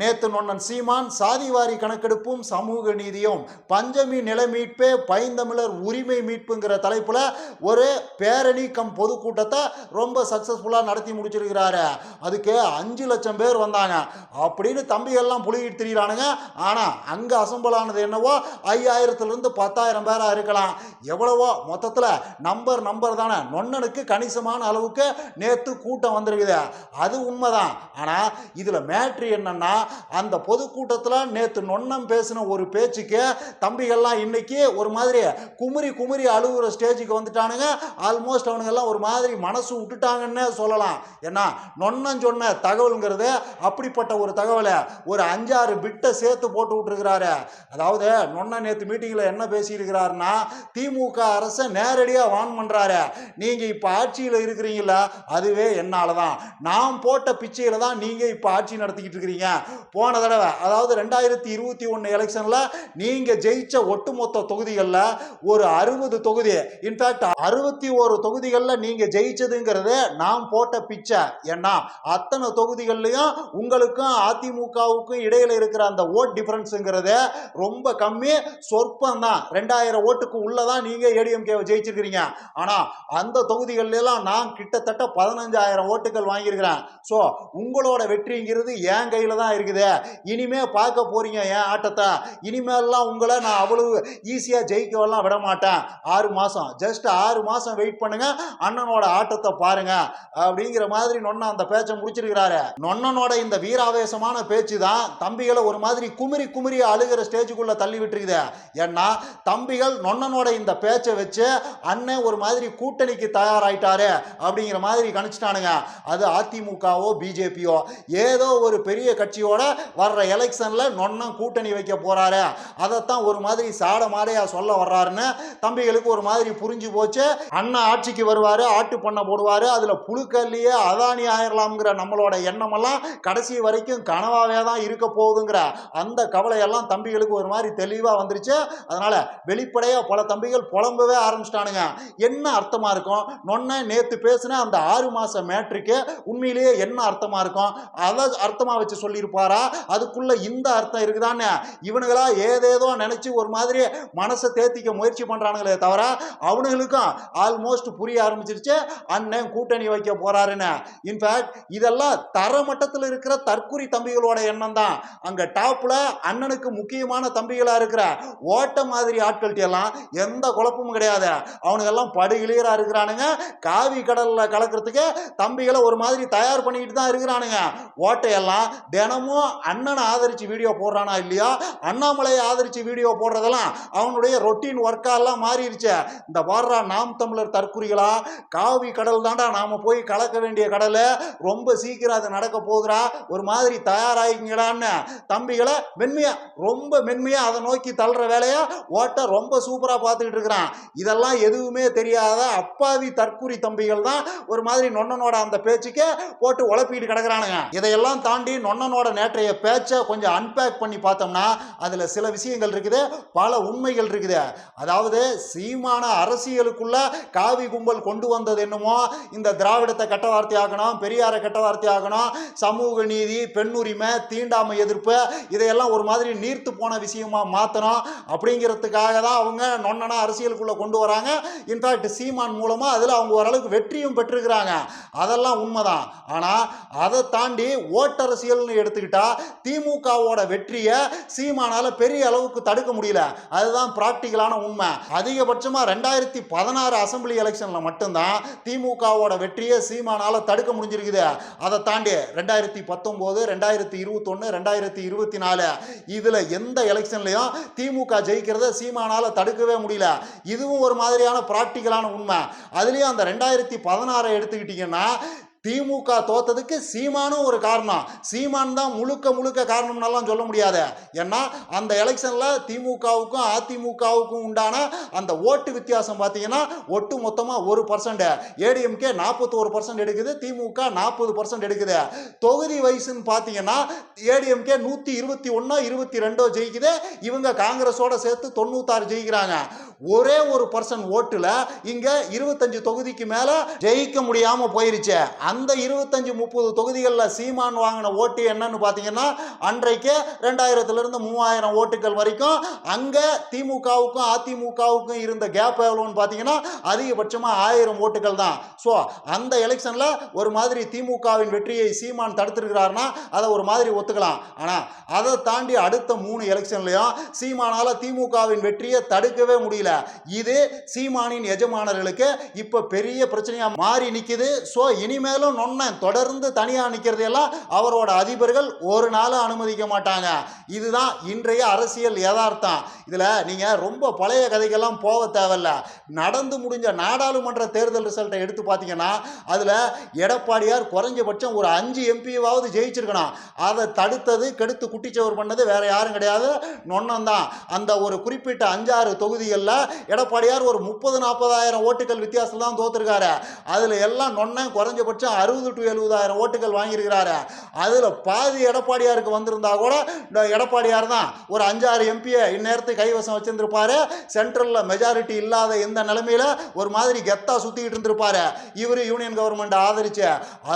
நேத்து நொன்னன் சீமான் சாதிவாரி கணக்கெடுப்பும் சமூக நீதியும் பஞ்சமி நிலை மீட்பே பைந்தமிழர் உரிமை மீட்புங்கிற தலைப்பில் ஒரு பேரணி கம் பொதுக்கூட்டத்தை ரொம்ப சக்ஸஸ்ஃபுல்லாக நடத்தி முடிச்சிருக்கிறாரு. அதுக்கு அஞ்சு லட்சம் பேர் வந்தாங்க. அப்படின்னு தம்பிகள்லாம் புலிகிட்டு திரியிறானுங்க ஆனால் அங்கே அசம்பிள் ஆனது என்னவோ ஐயாயிரத்துலேருந்து பத்தாயிரம் பேராக இருக்கலாம். எவ்வளவோ மொத்தத்தில் நம்பர் நம்பர் தானே. நொன்னனுக்கு கணிசமான அளவுக்கு நேற்று கூட்டம் வந்திருக்குது. அது உண்மைதான். ஆனால் இதில் மேட்ரு என்னன்னா அந்த பொதுக்கூட்டத்தில் நேற்று நொன்னம் பேசின ஒரு பேச்சுக்கு தம்பிகள்லாம் இன்னைக்கு ஒரு மாதிரி குமுறி குமுறி அழுகுற ஸ்டேஜுக்கு வந்துட்டானுங்க. ஆல்மோஸ்ட் அவனுங்கெல்லாம் ஒரு மாதிரி மனசு விட்டுட்டாங்கன்னே சொல்லலாம். ஏன்னா நொன்னம் சொன்ன தகவலுங்கிறது அப்படிப்பட்ட ஒரு தகவலை ஒரு அஞ்சாறு பிட்டை சேர்த்து போட்டு விட்டுருக்கிறாரு. அதாவது நொன்ன நேற்று மீட்டிங்கில் என்ன பேசியிருக்கிறாருன்னா திமுக அரசை நேரடியாக வான் பண்ணுறாரு நீங்கள் இப்போ ஆட்சியில் இருக்கிறீங்களா அதுவே என்னால் தான் நான் போட்ட பிச்சையில் தான் நீங்கள் இப்போ ஆட்சி நடத்திக்கிட்டு இருக்கிறீங்க. போன தடவை அதாவது ரெண்டாயிரத்தி இருபத்தி ஒன்று எலெக்ஷனில் நீங்கள் ஜெயிச்ச ஒட்டுமொத்த தொகுதிகளில் ஒரு அறுபது தொகுதி இன்ஃபேக்ட் அறுபத்தி ஒரு தொகுதிகளில் நீங்கள் ஜெயிச்சதுங்கிறது நான் போட்ட பிச்சை ஏன்னா அத்தனை தொகுதிகள்லையும் உங்களுக்கும் அதிமுகவுக்கும் இடையில இருக்கிற அந்த ஓட் டிஃபரன்ஸுங்கிறது ரொம்ப கம்மி. சொற்பம் தான் ரெண்டாயிரம் ஓட்டுக்கு உள்ளதான் நீங்கள் ஏடிஎம்கேவை ஜெயிச்சிருக்கிறீங்க. ஆனால் அந்த தொகுதிகள்லாம் நான் கிட்டத்தட்ட பதினஞ்சாயிரம் ஓட்டுகள் வாங்கியிருக்கிறேன். ஸோ உங்களோட வெற்றிங்கிறது என் கையில் தான் இருக்குது. இனிமே பார்க்க போறீங்க என் ஆட்டத்தை. இனிமேல்லாம் உங்களை நான் அவ்வளவு ஈஸியாக ஜெயிக்கவெல்லாம் விட மாட்டேன் ஆறு மாதம் ஜஸ்ட் ஆறு மாதம் வெயிட் பண்ணுங்க. அண்ணனோட ஆட்டத்தை பாருங்க. அப்படிங்கிற மாதிரி நொன்ன அந்த பேச்சை முடிச்சிருக்கிறாரு. நொன்னனோட இந்த வீராவேசமான பேச்சு தான் தம்பிகளை ஒரு மாதிரி குமிரி குமிரி அழுகிற ஸ்டேஜுக்குள்ள தள்ளி விட்டுருக்குது. ஏன்னா தம்பிகள் நொன்னனோட இந்த பேச்சை வச்சு அண்ணன் ஒரு மாதிரி கூட்டணிக்கு தயாராயிட்டாரு அப்படிங்கிற மாதிரி கணிச்சிட்டானுங்க. அது அதிமுகவோ பிஜேபியோ ஏதோ ஒரு பெரிய கட்சியோட வர்ற எலெக்ஷனில் நொன்னம் கூட்டணி வைக்க போகிறாரு அதைத்தான் ஒரு மாதிரி சாட மாடையாக சொல்ல வர்றாருன்னு தம்பிகளுக்கு ஒரு மாதிரி புரிஞ்சு போச்சு. அண்ணன் ஆட்சிக்கு வருவார் ஆட்டு பண்ண போடுவார் அதில் புழுக்கல்லையே அதானி ஆயிடலாம்ங்கிற நம்மளோட எண்ணமெல்லாம் கடைசி வரைக்கும் கனவாகவே தான் இருக்க போகுதுங்கிற அந்த கவலையெல்லாம் தம்பிகளுக்கு ஒரு மாதிரி தெளிவாக வந்துருச்சு. அதனால் வெளிப்படையாக பல தம்பிகள் புலம்பவே ஆரம்பிச்சிட்டானுங்க. என்ன அர்த்தமாக இருக்கும்? நொன்ன நேற்று பேசின அந்த ஆறு மாத மேட்ருக்கு உண்மையிலேயே என்ன அர்த்தமாக இருக்கும்? அதை அர்த்தமாக வச்சு சொல்லியிருப்பார். அதுக்குள்ள இந்த அர்த்தம் இருக்குதான்னு. இவனுங்களா ஏதேதோ நினைச்சு ஒரு மாதிரி மனசை தேத்திக்க முயற்சி பண்றானுங்களே தவிர அவனுங்களுக்கும் ஆல்மோஸ்ட் புரிய ஆரம்பிச்சிருச்சு. அண்ணன் கூட்டணி வைக்க போறாருன்னு. இன்ஃபேக்ட் இதெல்லாம் தரமட்டத்தில் இருக்கிற தற்குறி தம்பிகளோட எண்ணம் தான் அங்க டாப்ல அண்ணனுக்கு முக்கியமான தம்பிகளா இருக்கிற ஓட்ட மாதிரி ஆட்கள்கிட்ட எல்லாம் எந்த குழப்பமும் கிடையாது. அவனுங்கெல்லாம் படுகிளியராக இருக்கிறானுங்க. காவி கடல்ல கலக்கிறதுக்கு தம்பிகளை ஒரு மாதிரி தயார் பண்ணிக்கிட்டு தான் இருக்கிறானுங்க. ஓட்டையெல்லாம் தினமும் அண்ணனை ஆதரித்து வீடியோ போடுறானா இல்லையா? அண்ணாமலையை ஆதரிச்சு வீடியோ போடுறதெல்லாம் அவனுடைய ரொட்டீன் ஒர்க்காலாம் மாறிடுச்சு இந்த வாடுறா நாம் தமிழர் தற்குறிகளா? காவி கடல் தாண்டா நாம போய் கலக்க வேண்டிய கடலை. ரொம்ப சீக்கிரம் அது நடக்க போகிறா ஒரு மாதிரி தயாராகிங்கடான்னு தம்பிகளை மென்மையா ரொம்ப மென்மையா அதை நோக்கி தள்ளுற வேலையை ஓட்ட ரொம்ப சூப்பரா பார்த்துக்கிட்டு இருக்கிறான். இதெல்லாம் எதுவுமே தெரியாத அப்பாவி தற்குறி தம்பிகள் தான் ஒரு மாதிரி நொன்னனோட அந்த பேச்சுக்கே போட்டு உழப்பிட்டு கிடக்குறானுங்க. இதையெல்லாம் தாண்டி நொன்னனோட நேற்றைய பேச்சை கொஞ்சம் அன்பேக் பண்ணி பார்த்தோம்னா அதில் சில விஷயங்கள் இருக்குது பல உண்மைகள் இருக்குது. அதாவது சீமான அரசியலுக்குள்ள காவி கும்பல் கொண்டு வந்தது என்னமோ இந்த திராவிடத்தை கட்ட வார்த்தை ஆகணும் பெரியாரை கட்ட வார்த்தை ஆகணும் சமூக நீதி பெண்ணுரிமை தீண்டாமை எதிர்ப்பு இதையெல்லாம் ஒரு மாதிரி நீர்த்து போன விஷயமா மாற்றணும் அப்படிங்கிறதுக்காக தான் அவங்க நொன்னனா அரசியலுக்குள்ள கொண்டு வராங்க. இன்ஃபேக்ட் சீமான் மூலமாக அதில் அவங்க ஓரளவுக்கு வெற்றியும் பெற்றிருக்கிறாங்க. அதெல்லாம் உண்மைதான். ஆனால் அதை தாண்டி ஓட்டரசியல்னு எடுத்துக்கிட்டு திமுகவோட வெற்றியை சீமானால பெரிய அளவுக்கு தடுக்க முடியல. அதுதான் பிராக்டிக்கலான உண்மை. அதிகபட்சமா ரெண்டாயிரத்தி பதினாறு அசம்பிளி எலெக்ஷன்ல மட்டும்தான் திமுகவோட வெற்றியை சீமானால தடுக்க முடிஞ்சிருக்குது. அதை தாண்டி ரெண்டாயிரத்தி பத்தொம்போது ரெண்டாயிரத்தி இருபத்தொன்னு ரெண்டாயிரத்தி இருபத்தி நாலு இதில் எந்த எலெக்ஷன்லையும் திமுக ஜெயிக்கிறத சீமானால் தடுக்கவே முடியல. இதுவும் ஒரு மாதிரியான பிராக்டிக்கலான உண்மை. அதுலேயும் அந்த ரெண்டாயிரத்தி பதினாறை எடுத்துக்கிட்டிங்கன்னா திமுக தோத்ததுக்கு சீமானும் ஒரு காரணம். சீமான் தான் முழுக்க முழுக்க காரணம்னாலாம் சொல்ல முடியாது. ஏன்னா அந்த எலெக்ஷனில் திமுகவுக்கும் அதிமுகவுக்கும் உண்டான அந்த ஓட்டு வித்தியாசம் பார்த்தீங்கன்னா ஒட்டு மொத்தமாக ஒரு பர்சன்ட் ஏடிஎம்கே நாற்பத்தோரு பர்சன்ட் எடுக்குது திமுக நாற்பது பர்சன்ட் எடுக்குது. தொகுதி வயசுன்னு பார்த்தீங்கன்னா ஏடிஎம்கே நூற்றி இருபத்தி ஒன்றோ இருபத்தி ரெண்டோ ஜெயிக்குது. இவங்க காங்கிரஸோட சேர்த்து தொண்ணூத்தாறு ஜெயிக்கிறாங்க. ஒரே ஒரு பர்சன்ட் ஓட்டில் இங்கே இருபத்தஞ்சு தொகுதிக்கு மேலே ஜெயிக்க முடியாமல் போயிருச்சு. அந்த அந்த இருபத்தஞ்சி முப்பது தொகுதிகளில் சீமான் வாங்கின ஓட்டு என்னன்னு பார்த்தீங்கன்னா அன்றைக்கு ரெண்டாயிரத்துலேருந்து மூவாயிரம் ஓட்டுகள் வரைக்கும் அங்கே திமுகவுக்கும் அதிமுகவுக்கும் இருந்த கேப் எவ்வளோன்னு பார்த்தீங்கன்னா அதிகபட்சமாக ஆயிரம் ஓட்டுகள் தான். ஸோ அந்த எலெக்ஷனில் ஒரு மாதிரி திமுகவின் வெற்றியை சீமான் தடுத்திருக்கிறாருன்னா அதை ஒரு மாதிரி ஒத்துக்கலாம். ஆனால் அதை தாண்டி அடுத்த மூணு எலெக்ஷன்லையும் சீமானால் திமுகவின் வெற்றியை தடுக்கவே முடியல. இது சீமானின் எஜமானர்களுக்கு இப்போ பெரிய பிரச்சனையாக மாறி நிற்குது ஸோ இனிமேலும் நொன்ன தொடர்ந்து தனியாக நிற்கிறதையெல்லாம் அவரோட அதிபர்கள் ஒரு நாளும் அனுமதிக்க மாட்டாங்க. இதுதான் இன்றைய அரசியல் யதார்த்தம். இதில் நீங்கள் ரொம்ப பழைய கதைகள்லாம் போக தேவையில்ல. நடந்து முடிஞ்ச நாடாளுமன்ற தேர்தல் ரிசல்ட்டை எடுத்து பார்த்தீங்கன்னா அதில் எடப்பாடியார் குறைஞ்சபட்சம் ஒரு அஞ்சு எம்பியாவது ஜெயிச்சிருக்கணும். அதை தடுத்தது கெடுத்து குட்டிச்சவர் பண்ணது வேற யாரும் கிடையாது. நொன்னம் தான் அந்த ஒரு குறிப்பிட்ட அஞ்சாறு தொகுதிகளில் எடப்பாடியார் ஒரு முப்பது நாற்பதாயிரம் ஓட்டுகள் வித்தியாசம் தான் தோத்துருக்காரு. அதில் எல்லாம் நொன்ன குறைஞ்சபட்சம் அறுபது டு எழுபதாயிரம் ஓட்டுகள் வாங்கியிருக்கிறாரு. அதில் பாதி எடப்பாடியாருக்கு வந்திருந்தா கூட இந்த எடப்பாடியார் தான் ஒரு அஞ்சாறு எம்பியை இந்நேரத்துக்கு கைவசம் வச்சிருந்திருப்பாரு. சென்ட்ரலில் மெஜாரிட்டி இல்லாத இந்த நிலைமையில ஒரு மாதிரி கெத்தா சுத்திக்கிட்டு இருந்திருப்பாரு. இவர் யூனியன் கவர்மெண்ட் ஆதரிச்சு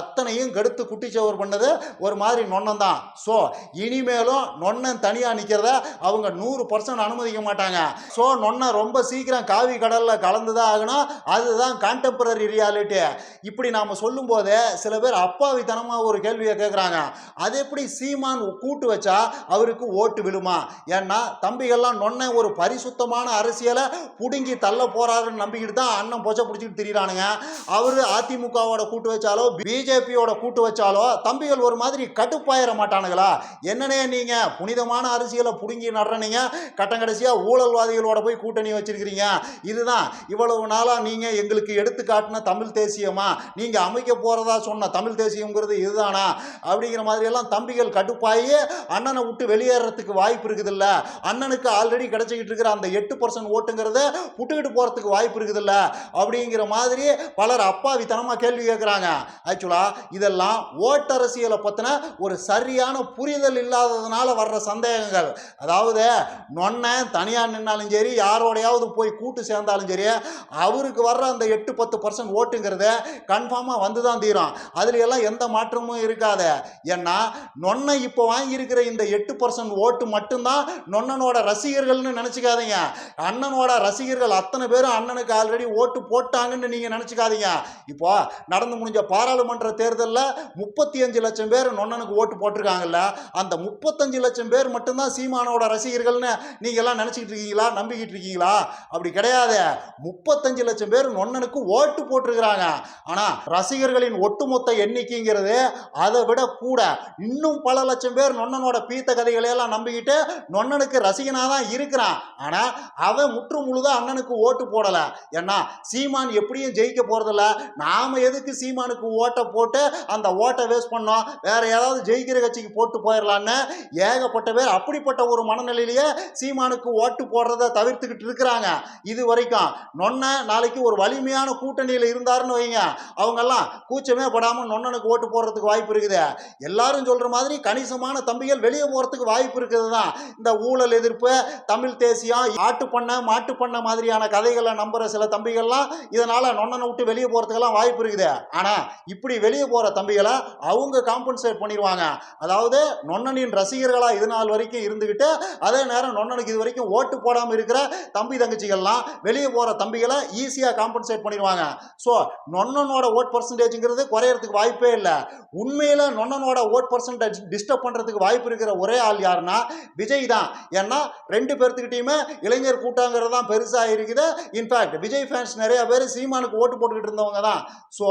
அத்தனையும் கெடுத்து குட்டிச்சவர் பண்ணது ஒரு மாதிரி நொண்ணம் தான். ஸோ இனிமேலும் நொண்ணன் தனியாக நிற்கிறத அவங்க நூறு பர்சன்ட் அனுமதிக்க மாட்டாங்க. ஸோ நொண்ணை ரொம்ப சீக்கிரம் காவி கடலில் கலந்து தான் ஆகணும். அதுதான் கான்டெம்பரரி ரியாலிட்டி இப்படி நாம் சொல்லும்போது சில பேர் அப்பாவித்தனமாக ஒரு கேள்வியை கேட்குறாங்க அது எப்படி சீமான் கூட்டு வச்சா அவருக்கு ஓட்டு விழுமா? ஏன்னா தம்பிகள்லாம் நொன்ன ஒரு பரிசுத்தமான அரசியலை புடுங்கி தள்ள போறாருன்னு நம்பிக்கிட்டு தான் அண்ணன் பொச்சை பிடிச்சிட்டு திரியிறானுங்க. அவர் அதிமுகவோட கூட்டு வச்சாலோ பிஜேபியோட கூட்டு வச்சாலோ தம்பிகள் ஒரு மாதிரி கட்டுப்பாயிட மாட்டானுங்களா? என்னனே நீங்க புனிதமான அரசியலை புடுங்கி நடுறனீங்க. கட்டங்கடைசியா ஊழல்வாதிகளோட போய் கூட்டணி வச்சிருக்கிறீங்க. இதுதான் இவ்வளவு நாளா நீங்க எங்களுக்கு எடுத்து காட்டின தமிழ் தேசியமா? நீங்க அமைக்க போகிறதா சொன்ன தமிழ் தேசியங்கிறது இதுதானா? அப்படிங்கிற மாதிரி எல்லாம் தம்பிகள் கடுப்பாகி அண்ணனை விட்டு வெளியேறதுக்கு வாய்ப்பு இருக்குதுல்ல. அண்ணனுக்கு ஆல்ரெடி கிடைச்சிக்கிட்டு இருக்கிற அந்த எட்டு பர்சன்ட் ஓட்டுங்கிறத புட்டுக்கிட்டு போகிறதுக்கு வாய்ப்பு இருக்குதுல்ல. அப்படிங்கிற மாதிரி பலர் அப்பாவித்தனமாக கேள்வி கேட்குறாங்க ஆக்சுவலாக இதெல்லாம் ஓட்டரசியலை பற்றின ஒரு சரியான புரிதல் இல்லாததுனால வர்ற சந்தேகங்கள். அதாவது நொன்ன தனியாக நின்னாலும் சரி யாரோடையாவது போய் கூட்டு சேர்ந்தாலும் சரி அவருக்கு வர்ற அந்த எட்டு பத்து பர்சன்ட் ஓட்டுங்கிறது கன்ஃபார்மாக வந்து தான் தீரும் அதுல எல்லாம் எந்த மாற்றமும் இருக்காது. ஏன்னா நொன்னை இப்போ வாங்கியிருக்கிற இந்த எட்டு பர்சன்ட் ஓட்டு மட்டும்தான் நொன்னனோட ரசிகர்கள்னு நினச்சிக்காதீங்க. அண்ணனோட ரசிகர்கள் அத்தனை பேரும் அண்ணனுக்கு ஆல்ரெடி ஓட்டு போட்டாங்கன்னு நீங்கள் நினச்சிக்காதீங்க. இப்போ நடந்து முடிஞ்ச பாராளுமன்ற தேர்தலில் முப்பத்தி அஞ்சு லட்சம் பேர் நொன்னனுக்கு ஓட்டு போட்டிருக்காங்கல்ல. அந்த முப்பத்தஞ்சு லட்சம் பேர் மட்டும்தான் சீமானோட ரசிகர்கள்னு நீங்கள் எல்லாம் நினச்சிக்கிட்டு இருக்கீங்களா? நம்பிக்கிட்டு இருக்கீங்களா? அப்படி கிடையாது. முப்பத்தஞ்சு லட்சம் பேர் நொன்னனுக்கு ஓட்டு போட்டிருக்கிறாங்க. ஆனால் ரசிகர்களின் ஒட்டுமொத்த எண்ணிக்கைங்கிறது அதை விட கூட. இன்னும் பல லட்சம் பேர் நொன்னனோட பீத்த கதைகளையெல்லாம் நம்பிக்கிட்டு நொன்னனுக்கு ரசிகனாக தான் இருக்கிறான். ஆனால் அவன் முற்று முழுதாக அண்ணனுக்கு ஓட்டு போடலை. ஏன்னா சீமான் எப்படியும் ஜெயிக்க போகிறதில்ல நாம் எதுக்கு சீமானுக்கு ஓட்டை போட்டு அந்த ஓட்டை வேஸ்ட் பண்ணோம்? வேற ஏதாவது ஜெயிக்கிற கட்சிக்கு போட்டு போயிடலான்னு ஏகப்பட்ட பேர் அப்படிப்பட்ட ஒரு மனநிலையிலேயே சீமானுக்கு ஓட்டு போடுறத தவிர்த்துக்கிட்டு இருக்கிறாங்க. இது வரைக்கும் நொன்ன நாளைக்கு ஒரு வலிமையான கூட்டணியில் இருந்தாருன்னு வைங்க. அவங்கெல்லாம் கூ கூச்சமே படாமல் நொன்னனுக்கு ஓட்டு போடுறதுக்கு வாய்ப்பு இருக்குது. எல்லாரும் சொல்கிற மாதிரி கணிசமான தம்பிகள் வெளியே போகிறதுக்கு வாய்ப்பு இருக்குது தான் இந்த ஊழல் எதிர்ப்பு தமிழ் தேசியம் ஆட்டு பண்ண மாட்டு பண்ண மாதிரியான கதைகளை நம்புகிற சில தம்பிகள்லாம் இதனால் நொன்னனை விட்டு வெளியே போகிறதுக்கெல்லாம் வாய்ப்பு இருக்குது. ஆனால் இப்படி வெளியே போகிற தம்பிகளை அவங்க காம்பன்சேட் பண்ணிடுவாங்க. அதாவது நொன்னனின் ரசிகர்களாக இது நாள் வரைக்கும் இருந்துக்கிட்டு அதே நேரம் நொன்னனுக்கு இது வரைக்கும் ஓட்டு போடாமல் இருக்கிற தம்பி தங்கச்சிகள்லாம் வெளியே போகிற தம்பிகளை ஈஸியாக காம்பன்சேட் பண்ணிடுவாங்க. ஸோ நொன்னனோட ஓட் பர்சன்டேஜுங்கிறது குறையறதுக்கு வாய்ப்பே இல்லை. உண்மையில் நொன்னனோட ஓட் பர்சன்டேஜ் டிஸ்டர்ப் பண்ணுறதுக்கு வாய்ப்பு இருக்கிற ஒரே ஆள் யாருன்னா விஜய் தான். ஏன்னா ரெண்டு பேர்த்துக்கிட்டையுமே இளைஞர் கூட்டங்கிறது தான் பெருசாக இருக்குது. இன்ஃபேக்ட் விஜய் ஃபேன்ஸ் நிறைய பேர் சீமானுக்கு ஓட்டு போட்டுக்கிட்டு இருந்தவங்க தான். ஸோ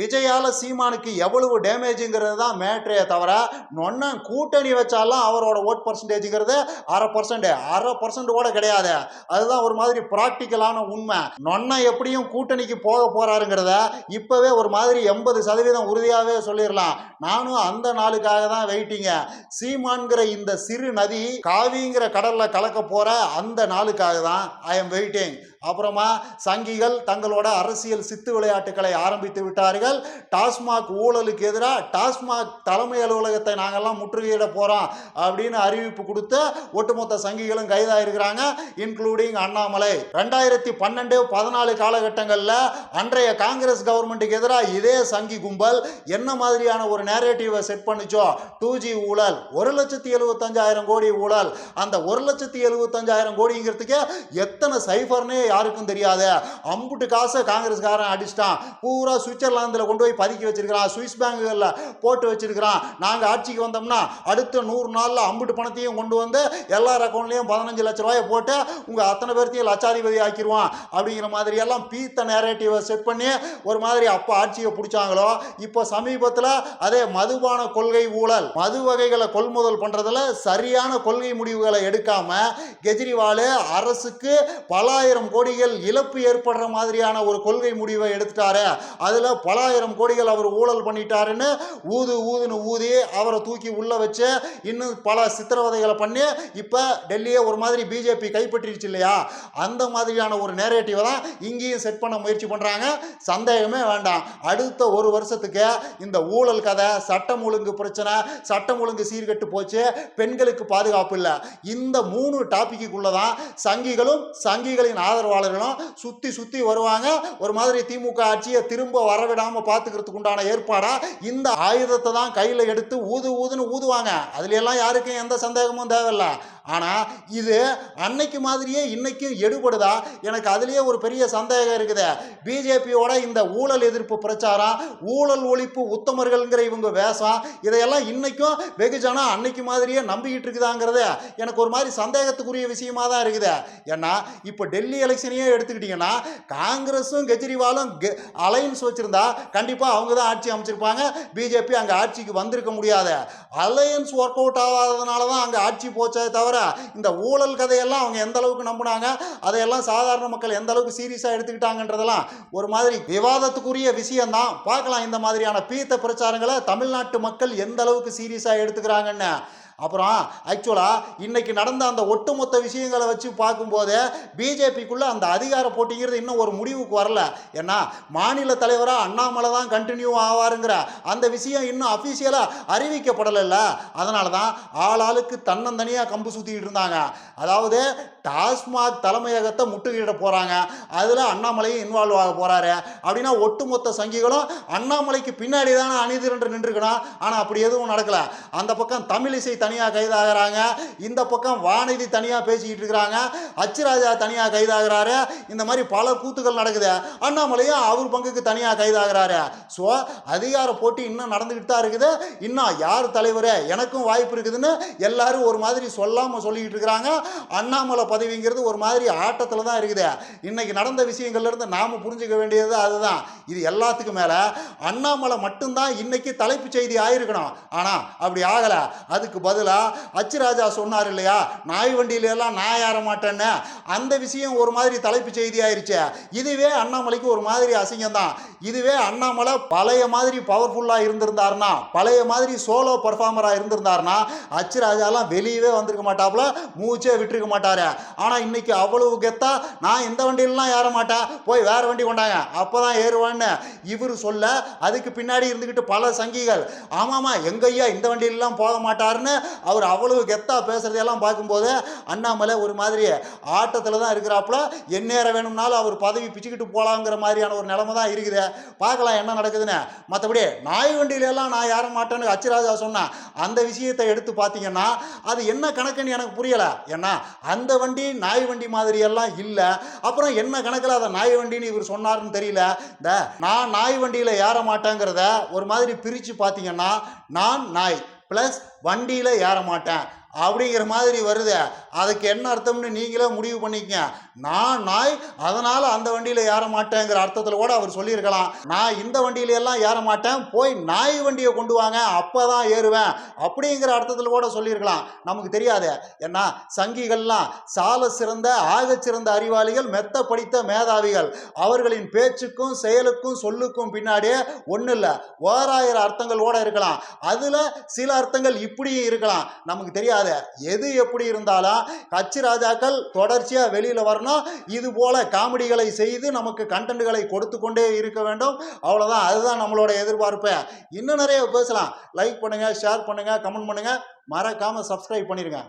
விஜயால் சீமானுக்கு எவ்வளவு டேமேஜுங்கிறது தான் மேட்ரே தவிர நொன்னன் கூட்டணி வச்சாலும் அவரோட ஓட் பர்சன்டேஜுங்கிறது அரை பர்சன்ட் அரை பர்சன்ட் கூட கிடையாது. அதுதான் ஒரு மாதிரி ப்ராக்டிக்கலான உண்மை. நொன்னை எப்படியும் கூட்டணிக்கு போக போகிறாருங்கிறத இப்போவே ஒரு மாதிரி எம் எண்பது சதவீதம் உறுதியாகவே சொல்லிடலாம். நானும் அந்த நாளுக்காக தான் வெயிட்டிங்க சீமான்கிற இந்த சிறு நதி காவிங்கிற கடலில் கலக்க போகிற அந்த நாளுக்காக தான் ஐ எம் வெயிட்டிங் அப்புறமா சங்கிகள் தங்களோட அரசியல் சித்து விளையாட்டுகளை ஆரம்பித்து விட்டார்கள். டாஸ்மாக் ஊழலுக்கு எதிராக டாஸ்மாக் தலைமை அலுவலகத்தை நாங்கள்லாம் முற்றுகையிட போகிறோம் அப்படின்னு அறிவிப்பு கொடுத்து ஒட்டுமொத்த சங்கிகளும் கைதாயிருக்கிறாங்க இன்க்ளூடிங் அண்ணாமலை. ரெண்டாயிரத்தி பன்னெண்டு பதினாலு காலகட்டங்களில் அன்றைய காங்கிரஸ் கவர்மெண்ட்டுக்கு எதிராக இதே சங்கி கும்பல் என்ன மாதிரியான ஒரு நேரேட்டிவை செட் பண்ணுச்சோ? டூ ஜி ஊழல் ஒரு லட்சத்தி எழுபத்தஞ்சாயிரம் கோடி ஊழல். அந்த ஒரு லட்சத்தி எழுபத்தஞ்சாயிரம் கோடிங்கிறதுக்கு எத்தனை சைஃபர்னே யாருக்கும் தெரியாது. அம்புட்டு காசை காங்கிரஸ்காரன் அடிச்சிட்டான். பூரா சுவிட்சர்லாந்தில் கொண்டு போய் பதுக்கி வச்சிருக்கிறான். சுவிஸ் பேங்குகளில் போட்டு வச்சிருக்கிறான். நாங்கள் ஆட்சிக்கு வந்தோம்னா அடுத்த நூறு நாளில் அம்புட்டு பணத்தையும் கொண்டு வந்து எல்லார் அக்கௌண்ட்லேயும் பதினஞ்சு லட்ச ரூபாயை போட்டு உங்கள் அத்தனை பேர்த்தையும் லட்சாதிபதி ஆக்கிடுவான் அப்படிங்கிற மாதிரி எல்லாம் பீத்த நேரேட்டிவை செட் பண்ணி ஒரு மாதிரி அப்போ ஆட்சியை பிடிச்சி பிடிச்சாங்களோ இப்போ சமீபத்தில் அதே மதுபான கொள்கை ஊழல் மது வகைகளை கொள்முதல் பண்ணுறதுல சரியான கொள்கை முடிவுகளை எடுக்காம கெஜ்ரிவால் அரசுக்கு பலாயிரம் கோடிகள் இழப்பு ஏற்படுற மாதிரியான ஒரு கொள்கை முடிவை எடுத்துட்டாரு. அதில் பலாயிரம் கோடிகள் அவர் ஊழல் பண்ணிட்டாருன்னு ஊது ஊதுன்னு ஊதி அவரை தூக்கி உள்ள வச்சு இன்னும் பல சித்திரவதைகளை பண்ணி இப்போ டெல்லியை ஒரு மாதிரி பிஜேபி கைப்பற்றிடுச்சு இல்லையா? அந்த மாதிரியான ஒரு நேரேட்டிவை தான் இங்கேயும் செட் பண்ண முயற்சி பண்ணுறாங்க சந்தேகமே வேண்டாம். அடுத்த ஒரு வருஷத்துக்கு இந்த ஊழல் கதை சட்டம் ஒழுங்கு பிரச்சனை சட்டம் ஒழுங்கு சீர்கெட்டு போச்சு பெண்களுக்கு பாதுகாப்பு இல்லை. இந்த மூணு டாபிக்குள்ளே தான் சங்கிகளும் சங்கிகளின் ஆதரவாளர்களும் சுற்றி சுற்றி வருவாங்க. ஒரு மாதிரி திமுக ஆட்சியை திரும்ப வரவிடாமல் பார்த்துக்கிறதுக்கு உண்டான ஏற்பாடாக இந்த ஆயுதத்தை தான் கையில் எடுத்து ஊது ஊதுன்னு ஊதுவாங்க. அதுல எல்லாம் யாருக்கும் எந்த சந்தேகமும் தேவையில்ல. ஆனால் இது அன்னைக்கு மாதிரியே இன்னைக்கும் எடுபடுதா? எனக்கு அதுலேயே ஒரு பெரிய சந்தேகம் இருக்குது. பிஜேபியோட இந்த ஊழல் எதிர்ப்பு பிரச்சாரம் ஊழல் ஒழிப்பு உத்தமர்கள்ங்கிற இவங்க வேஷம் இதையெல்லாம் இன்னைக்கும் வெகுஜனம் அன்னைக்கு மாதிரியே நம்பிக்கிட்டு இருக்குதாங்கிறது எனக்கு ஒரு மாதிரி சந்தேகத்துக்குரிய விஷயமா தான் இருக்குது. ஏன்னா இப்போ டெல்லி எலெக்ஷனையே எடுத்துக்கிட்டிங்கன்னா காங்கிரஸும் கெஜ்ரிவாலும் அலைன்ஸ் வச்சுருந்தா கண்டிப்பாக அவங்க தான் ஆட்சி அமைச்சிருப்பாங்க. பிஜேபி அங்கே ஆட்சிக்கு வந்திருக்க முடியாது. அலையன்ஸ் ஒர்க் அவுட் ஆகாததுனால தான் அங்கே ஆட்சி போச்சே தவிர இந்த ஊழல் கதையெல்லாம் அவங்க எந்த அளவுக்கு நம்பினாங்க அதையெல்லாம் சாதாரண மக்கள் எந்த அளவுக்கு சீரியஸாக எடுத்துக்கிட்டாங்கன்றதெல்லாம் ஒரு மாதிரி விவாதத்துக்குரிய விஷயம்தான். பார்க்கலாம் இந்த மாதிரியான பீத்த பிரச்சாரங்களை தமிழ்நாட்டு மக்கள் எந்த அளவுக்கு சீரியஸாக எடுத்துக்கிறாங்கன்னு. அப்புறம் ஆக்சுவலாக இன்றைக்கி நடந்த அந்த ஒட்டுமொத்த விஷயங்களை வச்சு பார்க்கும்போது பிஜேபிக்குள்ளே அந்த அதிகார போட்டிங்கிறது இன்னும் ஒரு முடிவுக்கு வரல. ஏன்னா மாநில தலைவராக அண்ணாமலை தான் கண்டினியூ ஆவாருங்கிற அந்த விஷயம் இன்னும் அஃபீஷியலாக அறிவிக்கப்படலைல்ல. அதனால தான் ஆளாளுக்கு தன்னந்தனியாக கம்பு சுற்றிக்கிட்டு இருந்தாங்க. அதாவது டாஸ்மாக் தலைமையகத்தை முட்டுகிட போகிறாங்க அதில் அண்ணாமலையும் இன்வால்வ் ஆக போகிறாரு அப்படின்னா ஒட்டுமொத்த சங்கிகளும் அண்ணாமலைக்கு பின்னாடி தானே அணிதிரண்டு நின்றுக்கணும். ஆனால் அப்படி எதுவும் நடக்கலை. அந்த பக்கம் தமிழிசை தனி தனியாக கைதாகிறாங்க. இந்த பக்கம் வானதி தனியாக பேசிக்கிட்டு இருக்கிறாங்க அச்சுராஜா தனியாக கைதாகிறாரு. இந்த மாதிரி பல கூத்துக்கள் நடக்குது. அண்ணாமலையும் அவர் பங்குக்கு தனியாக கைதாகிறாரு. ஸோ அதிகார போட்டி இன்னும் நடந்துக்கிட்டு தான் இருக்குது. இன்னும் யார் தலைவர்? எனக்கும் வாய்ப்பு இருக்குதுன்னு எல்லாரும் ஒரு மாதிரி சொல்லாமல் சொல்லிக்கிட்டு இருக்கிறாங்க அண்ணாமலை பதவிங்கிறது ஒரு மாதிரி ஆட்டத்தில் தான் இருக்குது. இன்னைக்கு நடந்த விஷயங்கள்லேருந்து நாம் புரிஞ்சுக்க வேண்டியது அதுதான். இது எல்லாத்துக்கும் மேலே அண்ணாமலை மட்டும்தான் இன்னைக்கு தலைப்பு செய்தி ஆயிருக்கணும் ஆனால் அப்படி ஆகலை. அதுக்கு பதில் பதிலாக அச்சுராஜா சொன்னார் இல்லையா? நாய் வண்டியில எல்லாம் நான் ஏற மாட்டேன்னு. அந்த விஷயம் ஒரு மாதிரி தலைப்பு செய்தி ஆயிருச்சு இதுவே அண்ணாமலைக்கு ஒரு மாதிரி அசிங்கம் தான் இதுவே அண்ணாமலை பழைய மாதிரி பவர்ஃபுல்லாக இருந்திருந்தாருன்னா பழைய மாதிரி சோலோ பர்ஃபார்மராக இருந்திருந்தாருன்னா அச்சுராஜாலாம் வெளியவே வந்திருக்க மாட்டாப்புல மூச்சே விட்டுருக்க மாட்டாரு. ஆனால் இன்னைக்கு அவ்வளவு கெத்தா நான் இந்த வண்டியிலலாம் ஏற மாட்டேன் போய் வேற வண்டி கொண்டாங்க. அப்போ தான் ஏறுவான்னு இவர் சொல்ல அதுக்கு பின்னாடி இருந்துக்கிட்டு பல சங்கிகள். ஆமாம்மா எங்கய்யா ஐயா இந்த வண்டியிலலாம் போக மாட்டாருன்னு அவர் அவ்வளவு கெத்தா பேசுறதையெல்லாம் பார்க்கும்போது அண்ணாமலை ஒரு மாதிரி ஆட்டத்தில் தான் இருக்கிறாப்புல. எந்நேரம் வேணும்னாலும் அவர் பதவி பிச்சுக்கிட்டு போகலாங்கிற மாதிரியான ஒரு நிலைமை தான் இருக்குது. பார்க்கலாம் என்ன நடக்குதுன்னு. மற்றபடி நாய் வண்டியில எல்லாம் நான் யாரும் மாட்டேன்னு அச்சுராஜா சொன்னேன் அந்த விஷயத்தை எடுத்து பார்த்தீங்கன்னா அது என்ன கணக்குன்னு எனக்கு புரியலை. ஏன்னா அந்த வண்டி நாய் வண்டி மாதிரியெல்லாம் இல்லை. அப்புறம் என்ன கணக்கில் அதை நாய் வண்டின்னு இவர் சொன்னாருன்னு தெரியல. இந்த நான் நாய் வண்டியில் ஏற மாட்டேங்கிறத ஒரு மாதிரி பிரித்து பார்த்தீங்கன்னா நான் நாய். ப்ளஸ் வண்டியில் ஏற மாட்டேன். அப்படிங்கிற மாதிரி வருது. அதுக்கு என்ன அர்த்தம்னு நீங்களே முடிவு பண்ணிக்கங்க. நான் நாய் அதனால் அந்த வண்டியில் ஏற மாட்டேங்கிற அர்த்தத்தில் கூட அவர் சொல்லியிருக்கலாம். நான் இந்த வண்டியில எல்லாம் ஏற மாட்டேன். போய் நாய் வண்டியை கொண்டு வாங்க அப்போ தான் ஏறுவேன். அப்படிங்கிற அர்த்தத்தில் கூட சொல்லியிருக்கலாம். நமக்கு தெரியாது. ஏன்னா சங்கிகள்லாம் சால சிறந்த ஆகச் சிறந்த அறிவாளிகள் மெத்த படித்த மேதாவிகள். அவர்களின் பேச்சுக்கும் செயலுக்கும் சொல்லுக்கும் பின்னாடியே ஒன்றும் இல்லை. ஓராயிரம் அர்த்தங்களோட இருக்கலாம். அதில் சில அர்த்தங்கள் இப்படியும் இருக்கலாம். நமக்கு தெரியாது. எது எப்படி இருந்தாலும் கட்சி ராஜாக்கள் தொடர்ச்சியாக வெளியில் வரணும். இது போல காமெடிகளை செய்து நமக்கு கண்டென்ட்களை கொடுத்து கொண்டே இருக்க வேண்டும். அவ்வளோதான் அதுதான் நம்மளோட எதிர்பார்ப்பு. இன்னும் நிறைய பேசலாம். லைக் பண்ணுங்கள் ஷேர் பண்ணுங்கள் கமெண்ட் பண்ணுங்கள் மறக்காமல் சப்ஸ்கிரைப் பண்ணிடுங்க